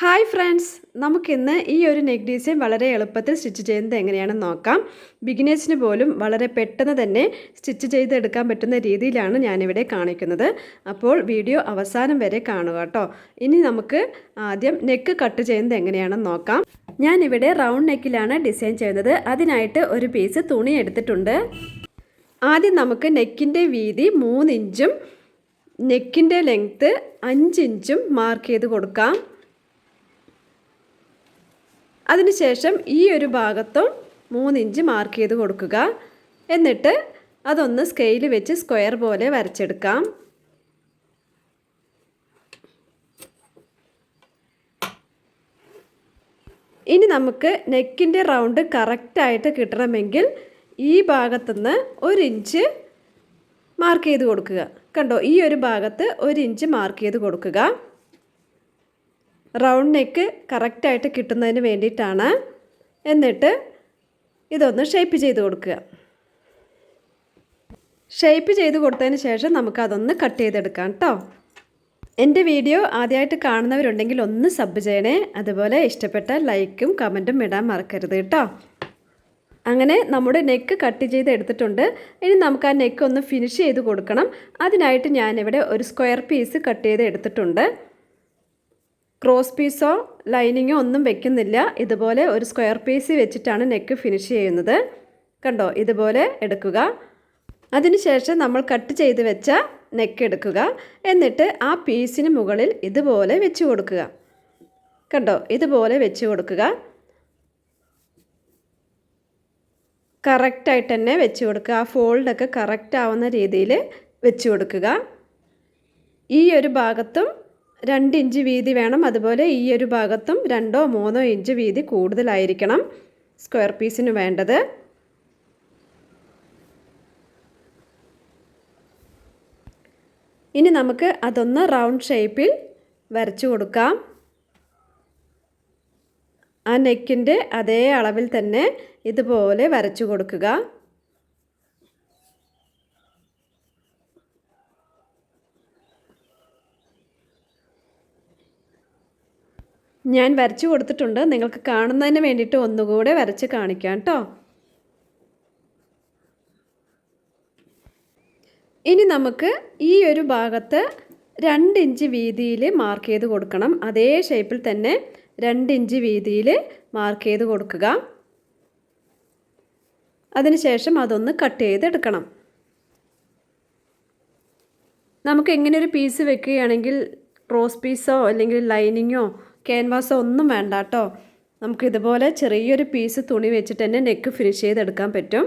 Hi friends നമുക്കിന്ന് ഈ ഒരു നെക്ക് ഡിസൈൻ വളരെ എളുപ്പത്തിൽ സ്റ്റിച്ച് ചെയ്യുന്നത് എങ്ങനെയാണെന്ന് നോക്കാം. ബിഗിനേഴ്സിന് പോലും വളരെ പെട്ടെന്ന് തന്നെ സ്റ്റിച്ച് ചെയ്തെടുക്കാൻ പറ്റുന്ന രീതിയിലാണ് ഞാനിവിടെ കാണിക്കുന്നത്. അപ്പോൾ വീഡിയോ അവസാനം വരെ കാണുക കേട്ടോ. ഇനി നമുക്ക് ആദ്യം നെക്ക് കട്ട് ചെയ്യുന്നത് എങ്ങനെയാണെന്ന് നോക്കാം. ഞാനിവിടെ റൗണ്ട് നെക്കിലാണ് ഡിസൈൻ ചെയ്യുന്നത്. അതിനായിട്ട് ഒരു പീസ് തുണി എടുത്തിട്ടുണ്ട്. ആദ്യം നമുക്ക് നെക്കിന്റെ വീതി മൂന്നിഞ്ചും നെക്കിന്റെ ലെങ്ത്ത് അഞ്ചിഞ്ചും മാർക്ക് ചെയ്ത് കൊടുക്കാം. അതിനുശേഷം ഈ ഒരു ഭാഗത്തും മൂന്നിഞ്ച് മാർക്ക് ചെയ്ത് കൊടുക്കുക. എന്നിട്ട് അതൊന്ന് സ്കെയിൽ വെച്ച് സ്ക്വയർ പോലെ വരച്ചെടുക്കാം. ഇനി നമുക്ക് നെക്കിന്റെ റൗണ്ട് കറക്റ്റായിട്ട് കിട്ടണമെങ്കിൽ ഈ ഭാഗത്തുനിന്ന് ഒരു ഇഞ്ച് മാർക്ക് ചെയ്ത് കൊടുക്കുക. കണ്ടോ? ഈ ഒരു ഭാഗത്ത് ഒരു ഇഞ്ച് മാർക്ക് ചെയ്ത് കൊടുക്കുക. റൗണ്ട് നെക്ക് കറക്റ്റായിട്ട് കിട്ടുന്നതിന് വേണ്ടിയിട്ടാണ്. എന്നിട്ട് ഇതൊന്ന് ഷേപ്പ് ചെയ്ത് കൊടുക്കുക. ഷേപ്പ് ചെയ്ത് കൊടുത്തതിന് ശേഷം നമുക്കതൊന്ന് കട്ട് ചെയ്തെടുക്കാം കേട്ടോ എന്റെ വീഡിയോ ആദ്യമായിട്ട് കാണുന്നവരുണ്ടെങ്കിൽ ഒന്ന് സബ് ചെയ്യണേ. അതുപോലെ ഇഷ്ടപ്പെട്ട ലൈക്കും കമന്റും ഇടാൻ മറക്കരുത് കേട്ടോ അങ്ങനെ നമ്മുടെ നെക്ക് കട്ട് ചെയ്ത് എടുത്തിട്ടുണ്ട്. ഇനി നമുക്ക് ആ നെക്ക് ഒന്ന് ഫിനിഷ് ചെയ്ത് കൊടുക്കണം. അതിനായിട്ട് ഞാനിവിടെ ഒരു സ്ക്വയർ പീസ് കട്ട് ചെയ്ത് എടുത്തിട്ടുണ്ട്. ക്രോസ് പീസോ ലൈനിങ്ങോ ഒന്നും വെക്കുന്നില്ല. ഇതുപോലെ ഒരു സ്ക്വയർ പീസ് വെച്ചിട്ടാണ് നെക്ക് ഫിനിഷ് ചെയ്യുന്നത്. കണ്ടോ? ഇതുപോലെ എടുക്കുക. അതിനുശേഷം നമ്മൾ കട്ട് ചെയ്ത് വെച്ച നെക്ക് എടുക്കുക. എന്നിട്ട് ആ പീസിന് മുകളിൽ ഇതുപോലെ വെച്ച് കൊടുക്കുക. കണ്ടോ? ഇതുപോലെ വെച്ച് കൊടുക്കുക. കറക്റ്റായിട്ട് തന്നെ വെച്ച് കൊടുക്കുക. ആ ഫോൾഡൊക്കെ കറക്റ്റ് ആവുന്ന രീതിയിൽ വെച്ച് കൊടുക്കുക. ഈ ഒരു ഭാഗത്തും രണ്ട് ഇഞ്ച് വീതി വേണം. അതുപോലെ ഈ ഒരു ഭാഗത്തും രണ്ടോ മൂന്നോ ഇഞ്ച് വീതി കൂടുതലായിരിക്കണം സ്ക്വയർ പീസിന് വേണ്ടത്. ഇനി നമുക്ക് അതൊന്ന് റൗണ്ട് ഷേപ്പിൽ വരച്ചു കൊടുക്കാം. ആ നെക്കിന്റെ അതേ അളവിൽ തന്നെ ഇതുപോലെ വരച്ചു കൊടുക്കുക. ഞാൻ വരച്ചു കൊടുത്തിട്ടുണ്ട്. നിങ്ങൾക്ക് കാണുന്നതിന് വേണ്ടിയിട്ട് ഒന്നുകൂടെ വരച്ച് കാണിക്കാം കേട്ടോ ഇനി നമുക്ക് ഈ ഒരു ഭാഗത്ത് രണ്ട് ഇഞ്ച് വീതിയിൽ മാർക്ക് ചെയ്ത് കൊടുക്കണം. അതേ ഷേപ്പിൽ തന്നെ രണ്ട് ഇഞ്ച് വീതിയിൽ മാർക്ക് ചെയ്ത് കൊടുക്കുക. അതിനുശേഷം അതൊന്ന് കട്ട് ചെയ്തെടുക്കണം. നമുക്ക് എങ്ങനെ ഒരു പീസ് വെക്കുകയാണെങ്കിൽ റോസ് പീസോ അല്ലെങ്കിൽ ലൈനിങ്ങോ ക്യാൻവാസോ ഒന്നും വേണ്ട കേട്ടോ നമുക്കിതുപോലെ ചെറിയൊരു പീസ് തുണി വെച്ചിട്ട് തന്നെ നെക്ക് ഫിനിഷ് ചെയ്തെടുക്കാൻ പറ്റും.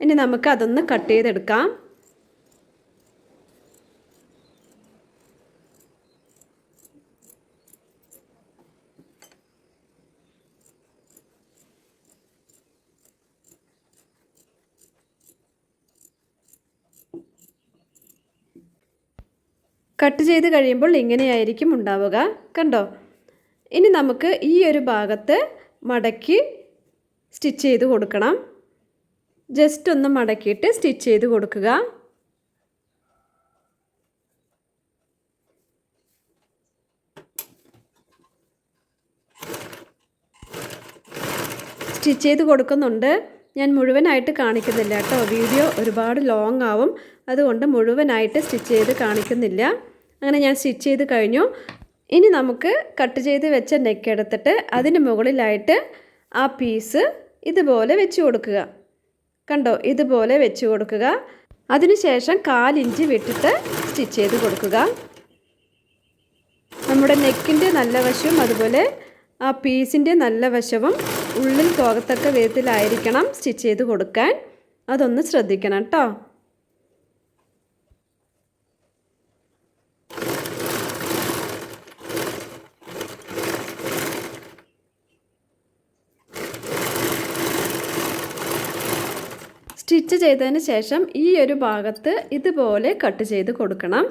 ഇനി നമുക്ക് അതൊന്ന് കട്ട് ചെയ്തെടുക്കാം. കട്ട് ചെയ്ത് കഴിയുമ്പോൾ ഇങ്ങനെയായിരിക്കും ഉണ്ടാവുക. കണ്ടോ? ഇനി നമുക്ക് ഈ ഒരു ഭാഗത്ത് മടക്കി സ്റ്റിച്ച് ചെയ്ത് കൊടുക്കണം. ജസ്റ്റ് ഒന്ന് മടക്കിയിട്ട് സ്റ്റിച്ച് ചെയ്ത് കൊടുക്കുക. സ്റ്റിച്ച് ചെയ്ത് കൊടുക്കുന്നുണ്ട്. ഞാൻ മുഴുവനായിട്ട് കാണിക്കുന്നില്ല കേട്ടോ. വീഡിയോ ഒരുപാട് ലോങ് ആവും. അതുകൊണ്ട് മുഴുവനായിട്ട് സ്റ്റിച്ച് ചെയ്ത് കാണിക്കുന്നില്ല. അങ്ങനെ ഞാൻ സ്റ്റിച്ച് ചെയ്ത് കഴിഞ്ഞു. ഇനി നമുക്ക് കട്ട് ചെയ്ത് വെച്ച നെക്ക് എടുത്തിട്ട് അതിന് മുകളിലായിട്ട് ആ പീസ് ഇതുപോലെ വെച്ച് കൊടുക്കുക. കണ്ടോ? ഇതുപോലെ വെച്ച് കൊടുക്കുക. അതിനുശേഷം കാലിഞ്ച് വിട്ടിട്ട് സ്റ്റിച്ച് ചെയ്ത് കൊടുക്കുക. നമ്മുടെ നെക്കിന്റെ നല്ല വശവും അതുപോലെ ആ പീസിന്റെ നല്ല വശവും ഉള്ളിൽ പോകത്തക്ക വിധത്തിലായിരിക്കണം സ്റ്റിച്ച് ചെയ്ത് കൊടുക്കാൻ. അതൊന്ന് ശ്രദ്ധിക്കണം കേട്ടോ സ്റ്റിച്ച് ചെയ്തതിന് ശേഷം ഈ ഒരു ഭാഗത്ത് ഇതുപോലെ കട്ട് ചെയ്ത് കൊടുക്കണം.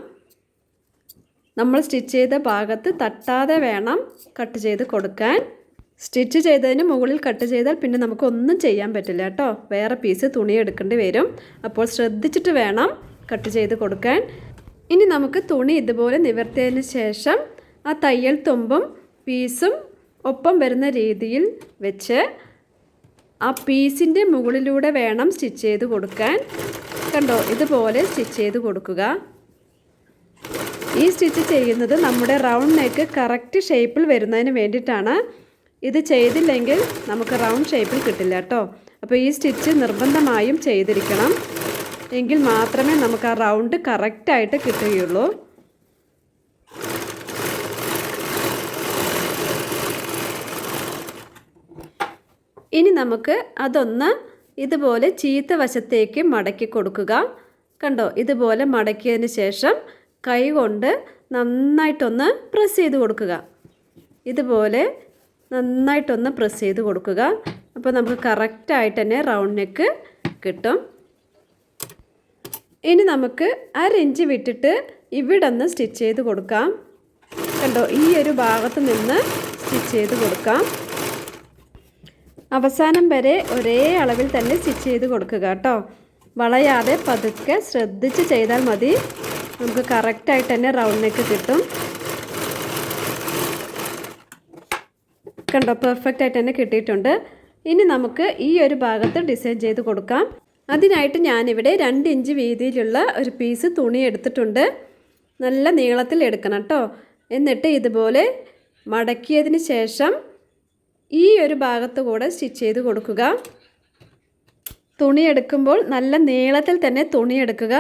നമ്മൾ സ്റ്റിച്ച് ചെയ്ത ഭാഗത്ത് തട്ടാതെ വേണം കട്ട് ചെയ്ത് കൊടുക്കാൻ. സ്റ്റിച്ച് ചെയ്തതിന് മുകളിൽ കട്ട് ചെയ്താൽ പിന്നെ നമുക്കൊന്നും ചെയ്യാൻ പറ്റില്ല കേട്ടോ. വേറെ പീസ് തുണി എടുക്കേണ്ടി വരും. അപ്പോൾ ശ്രദ്ധിച്ചിട്ട് വേണം കട്ട് ചെയ്ത് കൊടുക്കാൻ. ഇനി നമുക്ക് തുണി ഇതുപോലെ നിവർത്തിയതിന് ശേഷം ആ തയ്യൽ തുമ്പും പീസും ഒപ്പം വരുന്ന രീതിയിൽ വെച്ച് ആ പീസിന്റെ മുകളിലൂടെ വേണം സ്റ്റിച്ച് ചെയ്ത് കൊടുക്കാൻ. കണ്ടോ ഇതുപോലെ സ്റ്റിച്ച് ചെയ്ത് കൊടുക്കുക. ഈ സ്റ്റിച്ച് ചെയ്യുന്നത് നമ്മുടെ റൗണ്ട് നെക്ക് കറക്റ്റ് ഷേപ്പിൽ വരുന്നതിന് വേണ്ടിയിട്ടാണ്. ഇത് ചെയ്തില്ലെങ്കിൽ നമുക്ക് റൗണ്ട് ഷേപ്പിൽ കിട്ടില്ല കേട്ടോ. അപ്പോൾ ഈ സ്റ്റിച്ച് നിർബന്ധമായും ചെയ്തിരിക്കണം. എങ്കിൽ മാത്രമേ നമുക്ക് ആ റൗണ്ട് കറക്റ്റായിട്ട് കിട്ടുകയുള്ളൂ. ഇനി നമുക്ക് അതൊന്ന് ഇതുപോലെ ചീത്ത വശത്തേക്ക് മടക്കി കൊടുക്കുക. കണ്ടോ? ഇതുപോലെ മടക്കിയതിന് ശേഷം കൈ കൊണ്ട് നന്നായിട്ടൊന്ന് പ്രസ് ചെയ്ത് കൊടുക്കുക. ഇതുപോലെ നന്നായിട്ടൊന്ന് പ്രസ് ചെയ്ത് കൊടുക്കുക. അപ്പോൾ നമുക്ക് കറക്റ്റായിട്ട് തന്നെ റൗണ്ട് നെക്ക് കിട്ടും. ഇനി നമുക്ക് അരഞ്ച് വിട്ടിട്ട് ഇവിടെ ഒന്ന് സ്റ്റിച്ച് ചെയ്ത് കൊടുക്കാം. കണ്ടോ? ഈ ഒരു ഭാഗത്ത് നിന്ന് സ്റ്റിച്ച് ചെയ്ത് കൊടുക്കാം. അവസാനം വരെ ഒരേ അളവിൽ തന്നെ സ്റ്റിച്ച് ചെയ്ത് കൊടുക്കുക കേട്ടോ. വളയാതെ പതുക്കെ ശ്രദ്ധിച്ച് ചെയ്താൽ മതി. നമുക്ക് കറക്റ്റായിട്ട് തന്നെ റൗണ്ട് നെക്ക് കിട്ടും. കണ്ടോ പെർഫെക്റ്റ് ആയിട്ട് തന്നെ കിട്ടിയിട്ടുണ്ട്. ഇനി നമുക്ക് ഈ ഒരു ഭാഗത്ത് ഡിസൈൻ ചെയ്ത് കൊടുക്കാം. അതിനായിട്ട് ഞാനിവിടെ രണ്ട് ഇഞ്ച് വീതിയിലുള്ള ഒരു പീസ് തുണി എടുത്തിട്ടുണ്ട്. നല്ല നീളത്തിൽ എടുക്കണം കേട്ടോ. എന്നിട്ട് ഇതുപോലെ മടക്കിയതിന് ശേഷം ഒരു ഭാഗത്ത് കൂടെ സ്റ്റിച്ച് ചെയ്ത് കൊടുക്കുക. തുണി എടുക്കുമ്പോൾ നല്ല നീളത്തിൽ തന്നെ തുണി എടുക്കുക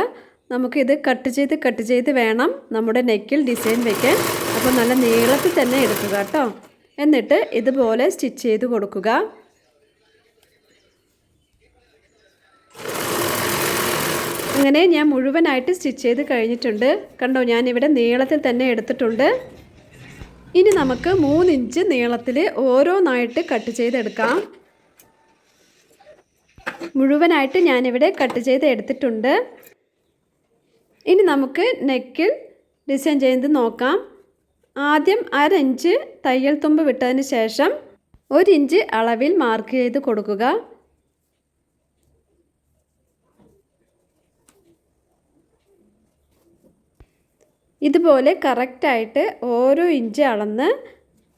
നമുക്കിത് കട്ട് ചെയ്ത് കട്ട് ചെയ്ത് വേണം നമ്മുടെ നെക്കിൽ ഡിസൈൻ വയ്ക്കാൻ അപ്പോൾ നല്ല നീളത്തിൽ തന്നെ എടുക്കുക കേട്ടോ. എന്നിട്ട് ഇതുപോലെ സ്റ്റിച്ച് ചെയ്ത് കൊടുക്കുക. അങ്ങനെ ഞാൻ മുഴുവനായിട്ട് സ്റ്റിച്ച് ചെയ്ത് കഴിഞ്ഞിട്ടുണ്ട്. കണ്ടോ ഞാനിവിടെ നീളത്തിൽ തന്നെ എടുത്തിട്ടുണ്ട്. ഇനി നമുക്ക് മൂന്നിഞ്ച് നീളത്തിൽ ഓരോന്നായിട്ട് കട്ട് ചെയ്തെടുക്കാം. മുഴുവനായിട്ട് ഞാനിവിടെ കട്ട് ചെയ്ത് എടുത്തിട്ടുണ്ട്. ഇനി നമുക്ക് നെക്കിൽ ഡിസൈൻ ചെയ്യുന്നത് നോക്കാം. ആദ്യം അരഞ്ച് തയ്യൽ തുമ്പ് വിട്ടതിന് ശേഷം ഒരിഞ്ച് അളവിൽ മാർക്ക് ചെയ്ത് കൊടുക്കുക. ഇതുപോലെ കറക്റ്റായിട്ട് ഓരോ ഇഞ്ച് അളന്ന്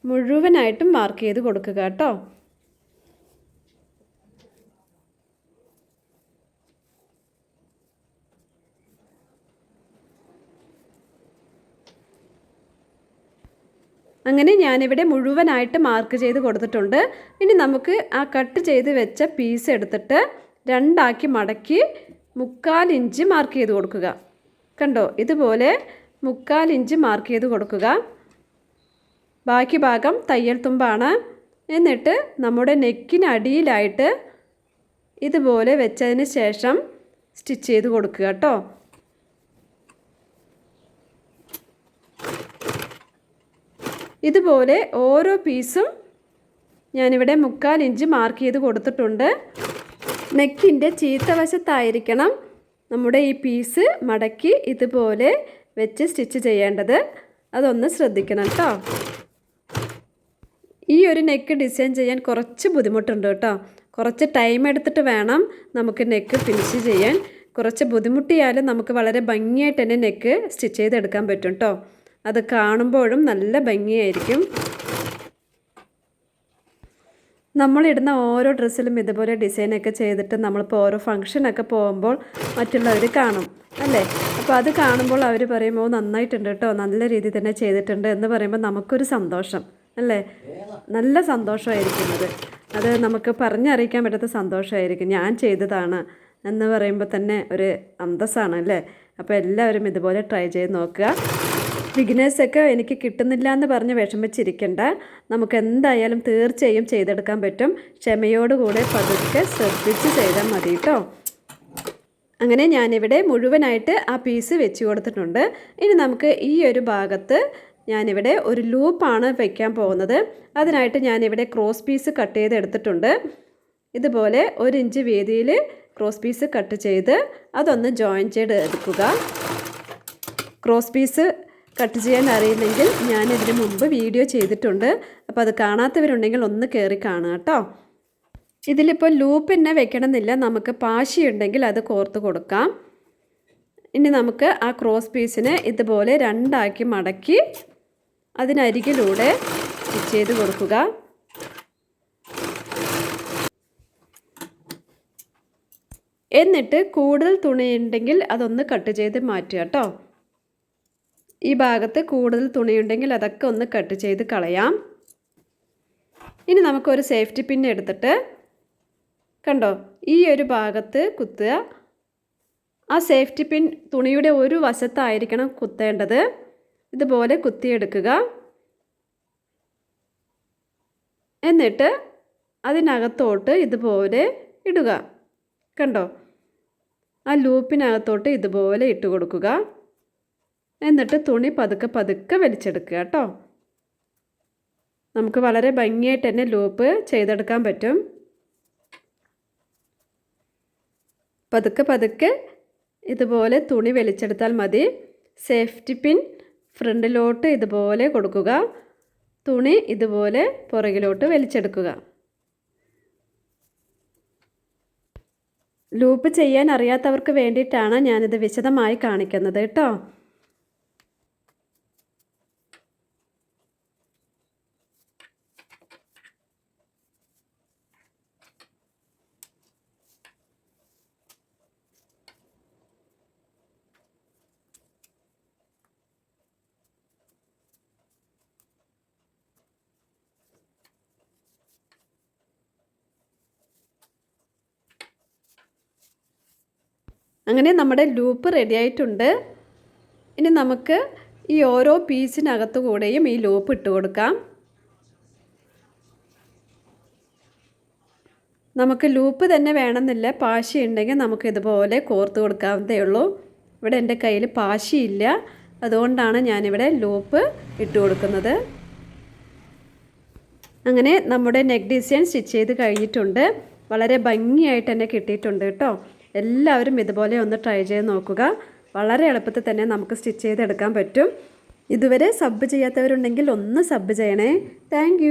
മുഴുവനായിട്ടും മാർക്ക് ചെയ്ത് കൊടുക്കുക കേട്ടോ. അങ്ങനെ ഞാനിവിടെ മുഴുവനായിട്ട് മാർക്ക് ചെയ്ത് കൊടുത്തിട്ടുണ്ട്. ഇനി നമുക്ക് ആ കട്ട് ചെയ്ത് വെച്ച പീസ് എടുത്തിട്ട് രണ്ടാക്കി മടക്കി മുക്കാൽ ഇഞ്ച് മാർക്ക് ചെയ്ത് കൊടുക്കുക. കണ്ടോ? ഇതുപോലെ മുക്കാൽ ഇഞ്ച് മാർക്ക് ചെയ്ത് കൊടുക്കുക. ബാക്കി ഭാഗം തയ്യൽ തുമ്പാണ്. എന്നിട്ട് നമ്മുടെ നെക്കിനടിയിലായിട്ട് ഇതുപോലെ വെച്ചതിന് ശേഷം സ്റ്റിച്ച് ചെയ്ത് കൊടുക്കുക കേട്ടോ. ഇതുപോലെ ഓരോ പീസും ഞാനിവിടെ മുക്കാൽ ഇഞ്ച് മാർക്ക് ചെയ്ത് കൊടുത്തിട്ടുണ്ട്. നെക്കിന്റെ ചീത്ത വശത്തായിരിക്കണം നമ്മുടെ ഈ പീസ് മടക്കി ഇതുപോലെ വെച്ച് സ്റ്റിച്ച് ചെയ്യേണ്ടത് അതൊന്ന് ശ്രദ്ധിക്കണം കേട്ടോ. ഈ ഒരു നെക്ക് ഡിസൈൻ ചെയ്യാൻ കുറച്ച് ബുദ്ധിമുട്ടുണ്ട് കേട്ടോ. കുറച്ച് ടൈം എടുത്തിട്ട് വേണം നമുക്ക് നെക്ക് ഫിനിഷ് ചെയ്യാൻ. കുറച്ച് ബുദ്ധിമുട്ടിയാലും നമുക്ക് വളരെ ഭംഗിയായിട്ട് തന്നെ നെക്ക് സ്റ്റിച്ച് ചെയ്തെടുക്കാൻ പറ്റും കേട്ടോ. അത് കാണുമ്പോഴും നല്ല ഭംഗിയായിരിക്കും. നമ്മളിടുന്ന ഓരോ ഡ്രസ്സിലും ഇതുപോലെ ഡിസൈനൊക്കെ ചെയ്തിട്ട് നമ്മളിപ്പോൾ ഓരോ ഫങ്ഷനൊക്കെ പോകുമ്പോൾ മറ്റുള്ളവർ കാണും അല്ലേ? അപ്പോൾ അത് കാണുമ്പോൾ അവർ പറയുമ്പോൾ നന്നായിട്ടുണ്ട് കേട്ടോ നല്ല രീതിയിൽ തന്നെ ചെയ്തിട്ടുണ്ട് എന്ന് പറയുമ്പോൾ നമുക്കൊരു സന്തോഷം അല്ലേ? നല്ല സന്തോഷമായിരിക്കുന്നത്. അത് നമുക്ക് പറഞ്ഞറിയിക്കാൻ പറ്റാത്ത സന്തോഷമായിരിക്കും. ഞാൻ ചെയ്തതാണ് എന്ന് പറയുമ്പോൾ തന്നെ ഒരു അന്തസ്സാണ് അല്ലേ? അപ്പോൾ എല്ലാവരും ഇതുപോലെ ട്രൈ ചെയ്ത് നോക്കുക. ബിഗിനേഴ്സൊക്കെ എനിക്ക് കിട്ടുന്നില്ല എന്ന് പറഞ്ഞ് വിഷമിച്ചിരിക്കേണ്ട. നമുക്ക് എന്തായാലും തീർച്ചയായും ചെയ്തെടുക്കാൻ പറ്റും. ക്ഷമയോടുകൂടെ പതുക്കെ ശ്രദ്ധിച്ച് ചെയ്താൽ മതി കേട്ടോ അങ്ങനെ ഞാനിവിടെ മുഴുവനായിട്ട് ആ പീസ് വെച്ച് കൊടുത്തിട്ടുണ്ട്. ഇനി നമുക്ക് ഈ ഒരു ഭാഗത്ത് ഞാനിവിടെ ഒരു ലൂപ്പാണ് വയ്ക്കാൻ പോകുന്നത്. അതിനായിട്ട് ഞാനിവിടെ ക്രോസ് പീസ് കട്ട് ചെയ്ത് എടുത്തിട്ടുണ്ട് ഇതുപോലെ ഒരു ഇഞ്ച് വീതിയിൽ ക്രോസ് പീസ് കട്ട് ചെയ്ത് അതൊന്ന് ജോയിൻ ചെയ്ത് എടുക്കുക ക്രോസ് പീസ് കട്ട് ചെയ്യാൻ അറിയില്ലെങ്കിൽ ഞാൻ ഇതിന് മുമ്പ് വീഡിയോ ചെയ്തിട്ടുണ്ട്. അപ്പോൾ അത് കാണാത്തവരുണ്ടെങ്കിൽ ഒന്ന് കയറി കാണുക കേട്ടോ. ഇതിലിപ്പോൾ ലൂപ്പ് തന്നെ വെക്കണമെന്നില്ല. നമുക്ക് പാശി ഉണ്ടെങ്കിൽ അത് കോർത്ത് കൊടുക്കാം. ഇനി നമുക്ക് ആ ക്രോസ് പീസിനെ ഇതുപോലെ രണ്ടാക്കി മടക്കി അതിനരികിലൂടെ സ്റ്റിച്ച് ചെയ്ത് കൊടുക്കുക. എന്നിട്ട് കൂടുതൽ തുണിയുണ്ടെങ്കിൽ അതൊന്ന് കട്ട് ചെയ്ത് മാറ്റുക കേട്ടോ. ഈ ഭാഗത്ത് കൂടുതൽ തുണിയുണ്ടെങ്കിൽ അതൊക്കെ ഒന്ന് കട്ട് ചെയ്ത് കളയാം. ഇനി നമുക്കൊരു സേഫ്റ്റി പിൻ എടുത്തിട്ട് കണ്ടോ ഈ ഒരു ഭാഗത്ത് കുത്തുക. ആ സേഫ്റ്റി പിൻ തുണിയുടെ ഒരു വശത്തായിരിക്കണം കുത്തേണ്ടത്. ഇതുപോലെ കുത്തിയെടുക്കുക. എന്നിട്ട് അതിനകത്തോട്ട് ഇതുപോലെ ഇടുക. കണ്ടോ ആ ലൂപ്പിനകത്തോട്ട് ഇതുപോലെ ഇട്ട് കൊടുക്കുക. എന്നിട്ട് തുണി പതുക്കെ പതുക്കെ വലിച്ചെടുക്കുക കേട്ടോ. നമുക്ക് വളരെ ഭംഗിയായിട്ട് തന്നെ ലൂപ്പ് ചെയ്തെടുക്കാൻ പറ്റും. പതുക്കെ പതുക്കെ ഇതുപോലെ തുണി വലിച്ചെടുത്താൽ മതി. സേഫ്റ്റി പിൻ ഫ്രണ്ടിലോട്ട് ഇതുപോലെ കൊടുക്കുക. തുണി ഇതുപോലെ പുറകിലോട്ട് വലിച്ചെടുക്കുക. ലൂപ്പ് ചെയ്യാൻ അറിയാത്തവർക്ക് വേണ്ടിയിട്ടാണ് ഞാനിത് വിശദമായി കാണിക്കുന്നത് കേട്ടോ. അങ്ങനെ നമ്മുടെ ലൂപ്പ് റെഡി ആയിട്ടുണ്ട്. ഇനി നമുക്ക് ഈ ഓരോ പീസിനകത്തു കൂടെയും ഈ ലൂപ്പ് ഇട്ട് കൊടുക്കാം. നമുക്ക് ലൂപ്പ് തന്നെ വേണമെന്നില്ല. പാശി ഉണ്ടെങ്കിൽ നമുക്ക് ഇതുപോലെ കോർത്ത് കൊടുക്കാവുന്നതേ ഉള്ളൂ. ഇവിടെ എന്റെ കയ്യിൽ പാശിയില്ല. അതുകൊണ്ടാണ് ഞാനിവിടെ ലൂപ്പ് ഇട്ട് കൊടുക്കുന്നത്. അങ്ങനെ നമ്മുടെ നെക്ക് ഡിസൈൻ സ്റ്റിച്ച് ചെയ്ത് കഴിഞ്ഞിട്ടുണ്ട്. വളരെ ഭംഗിയായിട്ട് തന്നെ കിട്ടിയിട്ടുണ്ട് കേട്ടോ. എല്ലാവരും ഇതുപോലെ ഒന്ന് ട്രൈ ചെയ്ത് നോക്കുക. വളരെ എളുപ്പത്തിൽ തന്നെ നമുക്ക് സ്റ്റിച്ച് ചെയ്തെടുക്കാൻ പറ്റും. ഇതുവരെ സബ് ചെയ്യാത്തവരുണ്ടെങ്കിൽ ഒന്ന് സബ് ചെയ്യണേ. താങ്ക്